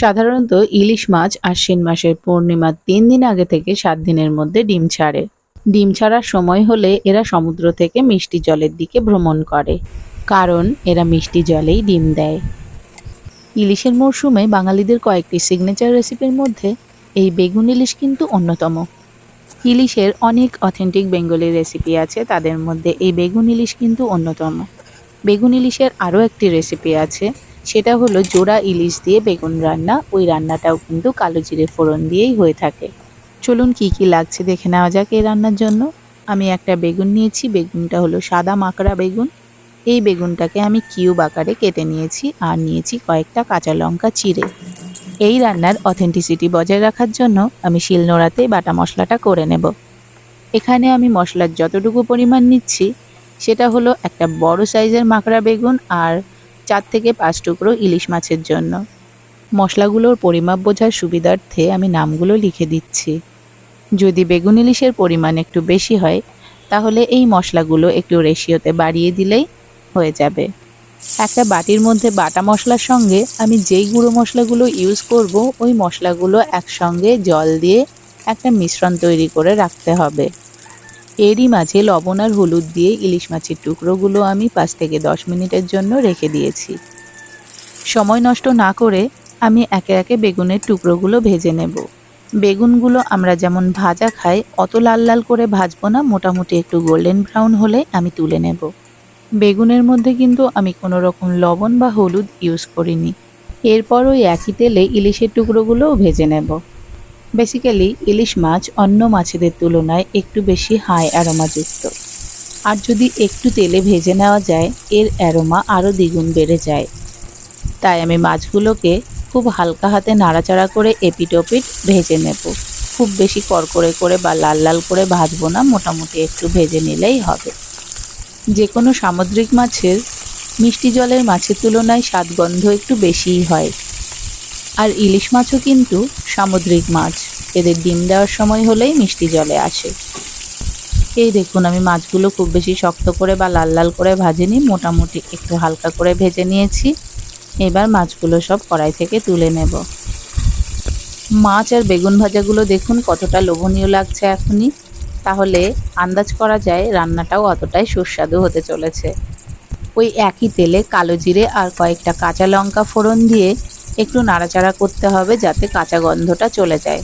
সাধারণত ইলিশ মাছ আশ্বিন মাসের পূর্ণিমার তিন দিন আগে থেকে সাত দিনের মধ্যে ডিম ছাড়ে। ডিম ছাড়ার সময় হলে এরা সমুদ্র থেকে মিষ্টি জলের দিকে ভ্রমণ করে, কারণ এরা মিষ্টি জলেই ডিম দেয়। ইলিশের মরশুমে বাঙালিদের কয়েকটি সিগনেচার রেসিপির মধ্যে এই বেগুন ইলিশ কিন্তু অন্যতম। ইলিশের অনেক অথেন্টিক বেঙ্গলি রেসিপি আছে, তাদের মধ্যে এই বেগুন ইলিশ কিন্তু অন্যতম। বেগুন ইলিশের আরও একটি রেসিপি আছে সেটা হলো জোড়া ইলিশ দিয়ে বেগুন রান্না, ওই রান্নাটাও কিন্তু কালো জিরে ফোড়ন দিয়েই হয়ে থাকে। চলুন কি কি লাগছে দেখে নেওয়া যাক এই রান্নার জন্য। আমি একটা বেগুন নিয়েছি, বেগুনটা হলো সাদা মাকড়া বেগুন। এই বেগুনটাকে আমি কিউব আকারে কেটে নিয়েছি আর নিয়েছি কয়েকটা কাঁচা লঙ্কা চিড়ে। এই রান্নার অথেন্টিসিটি বজায় রাখার জন্য আমি শিলনোড়াতে বাটা মশলাটা করে নেব। এখানে আমি মশলার যতটুকু পরিমাণ নিচ্ছি, সেটা হলো একটা বড় সাইজের মাকড়া বেগুন আর চার থেকে পাঁচ টুকরো ইলিশ মাছের জন্য। মশলাগুলোর পরিমাপ বোঝার সুবিধার্থে আমি নামগুলো লিখে দিচ্ছি। যদি বেগুন ইলিশের পরিমাণ একটু বেশি হয়, তাহলে এই মশলাগুলো একটু রেশিওতে বাড়িয়ে দিলেই হয়ে যাবে। একটা বাটির মধ্যে বাটা মশলার সঙ্গে আমি যেই গুঁড়ো মশলাগুলো ইউজ করব, ওই মশলাগুলো একসঙ্গে জল দিয়ে একটা মিশ্রণ তৈরি করে রাখতে হবে। এরই মাঝে লবণ আর হলুদ দিয়ে ইলিশ মাছের টুকরোগুলো আমি পাঁচ থেকে দশ মিনিটের জন্য রেখে দিয়েছি। সময় নষ্ট না করে আমি একে একে বেগুনের টুকরোগুলো ভেজে নেব। বেগুনগুলো আমরা যেমন ভাজা খাই, অত লাল লাল করে ভাজবো না, মোটামুটি একটু গোল্ডেন ব্রাউন হলে আমি তুলে নেব। বেগুনের মধ্যে কিন্তু আমি কোনো রকম লবণ বা হলুদ ইউজ করিনি। এরপর ওই একই তেলে ইলিশের টুকরোগুলোও ভেজে নেব। বেসিক্যালি ইলিশ মাছ অন্য মাছেদের তুলনায় একটু বেশি হাই অ্যারোমাযুক্ত আর যদি একটু তেলে ভেজে নেওয়া যায়, এর অ্যারোমা আরও দ্বিগুণ বেড়ে যায়। তাই আমি মাছগুলোকে খুব হালকা হাতে নাড়াচাড়া করে এপিটোপিট ভেজে নেব। খুব বেশি কড়কড়ে করে বা লাল লাল করে ভাজবো না, মোটামুটি একটু ভেজে নিলেই হবে। যে কোনো সামুদ্রিক মাছের মিষ্টি জলের মাছের তুলনায় স্বাদগন্ধ একটু বেশিই হয়। আর ইলিশ মাছও কিন্তু সামুদ্রিক মাছ। এদের ডিম দেওয়ার সময় হলেই মিষ্টি জলে আসে। এই দেখুন, আমি মাছগুলো খুব বেশি শক্ত করে বা লাল লাল করে ভাজিনি, মোটামুটি একটু হালকা করে ভেজে নিয়েছি। এবার মাছগুলো সব কড়াই থেকে তুলে নেব। মাছ আর বেগুন ভাজাগুলো দেখুন কতটা লোভনীয় লাগছে এখনই। তাহলে আন্দাজ করা যায় রান্নাটাও অতটাই সুস্বাদু হতে চলেছে। ওই একই তেলে কালো জিরে আর কয়েকটা কাঁচা লঙ্কা ফোড়ন দিয়ে একটু নাড়াচাড়া করতে হবে যাতে কাঁচা গন্ধটা চলে যায়।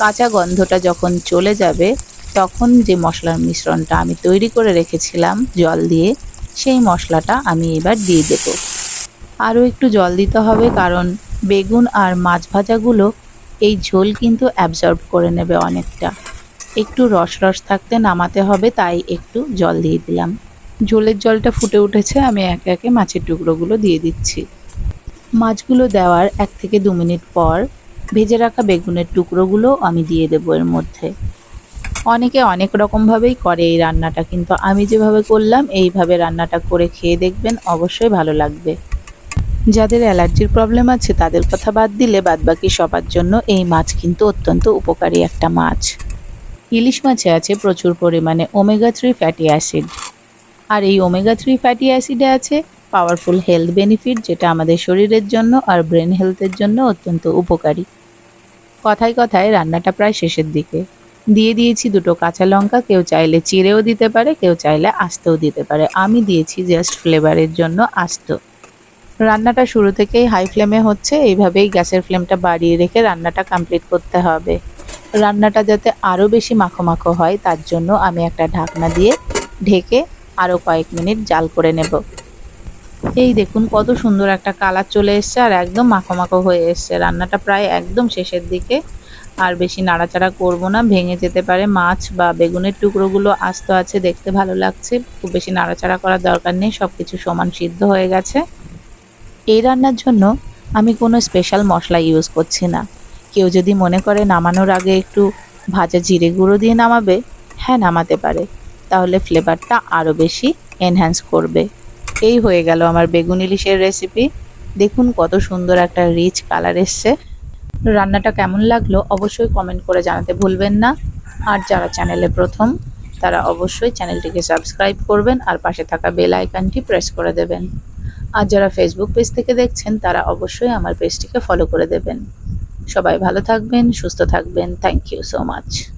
কাঁচা গন্ধটা যখন চলে যাবে, তখন যে মশলার মিশ্রণটা আমি তৈরি করে রেখেছিলাম জল দিয়ে, সেই মশলাটা আমি এবার দিয়ে দেবো। আরও একটু জল দিতে হবে কারণ বেগুন আর মাছ ভাজাগুলো এই ঝোল কিন্তু অ্যাবজর্ব করে নেবে অনেকটা। একটু রস রস থাকতে নামাতে হবে, তাই একটু জল দিয়ে দিলাম। ঝোলের জলটা ফুটে উঠেছে, আমি একে একে মাছের টুকরোগুলো দিয়ে দিচ্ছি। মাছগুলো দেওয়ার এক থেকে দু মিনিট পর ভেজে রাখা বেগুনের টুকরোগুলো আমি দিয়ে দেবো এর মধ্যে। অনেকে অনেক রকমভাবেই করে এই রান্নাটা, কিন্তু আমি যেভাবে করলাম, এইভাবে রান্নাটা করে খেয়ে দেখবেন অবশ্যই ভালো লাগবে। যাদের অ্যালার্জির প্রবলেম আছে, তাদের কথা বাদ দিলে বাদবাকি সবার জন্য এই মাছ কিন্তু অত্যন্ত উপকারী একটা মাছ। ইলিশ মাছে আছে প্রচুর পরিমাণে ওমেগা থ্রি ফ্যাটি অ্যাসিড আর এই ওমেগা থ্রি ফ্যাটি অ্যাসিডে আছে পাওয়ারফুল হেলথ বেনিফিট যেটা আমাদের শরীরের জন্য আর ব্রেন হেলথের জন্য অত্যন্ত উপকারী। কথায় কথায় রান্নাটা প্রায় শেষের দিকে। দিয়ে দিয়েছি দুটো কাঁচা লঙ্কা, কেউ চাইলে চিড়েও দিতে পারে, কেউ চাইলে আস্তেও দিতে পারে। আমি দিয়েছি জাস্ট ফ্লেভারের জন্য আস্ত। রান্নাটা শুরু থেকেই হাই ফ্লেমে হচ্ছে, এইভাবেই গ্যাসের ফ্লেমটা বাড়িয়ে রেখে রান্নাটা কমপ্লিট করতে হবে। রান্নাটা যাতে আরও বেশি মাখো মাখো হয়, তার জন্য আমি একটা ঢাকনা দিয়ে ঢেকে আরও কয়েক মিনিট জাল করে নেব। এই দেখুন, কত সুন্দর একটা কালার চলে এসছে আর একদম মাখো হয়ে এসছে। রান্নাটা প্রায় একদম শেষের দিকে। আর বেশি নাড়াচাড়া করব না, ভেঙে যেতে পারে মাছ বা বেগুনের টুকরোগুলো আস্ত আছে, দেখতে ভালো লাগছে। খুব বেশি নাড়াচাড়া করার দরকার নেই সব কিছু সমান সিদ্ধ হয়ে গেছে। এই রান্নার জন্য আমি কোনো স্পেশাল মশলা ইউজ করছি না। কেউ যদি মনে করে নামানোর আগে একটু ভাজা জিরে গুঁড়ো দিয়ে নামাবে হ্যাঁ নামাতে পারে। তাহলে ফ্লেভারটা আরও বেশি এনহ্যান্স করবে। এই হয়ে গেল আমার বেগুন ইলিশের রেসিপি দেখুন কত সুন্দর একটা রিচ কালার এসছে। রান্নাটা কেমন লাগল অবশ্যই কমেন্ট করে জানাতে ভুলবেন না। আর যারা চ্যানেলে প্রথম, তারা অবশ্যই চ্যানেলটিকে সাবস্ক্রাইব করবেন আর পাশে থাকা বেল আইকনটি প্রেস করে দেবেন। আর যারা ফেসবুক পেজ থেকে দেখছেন, তারা অবশ্যই আমার পেজটিকে ফলো করে দেবেন। সবাই ভালো থাকবেন, সুস্থ থাকবেন। Thank you so much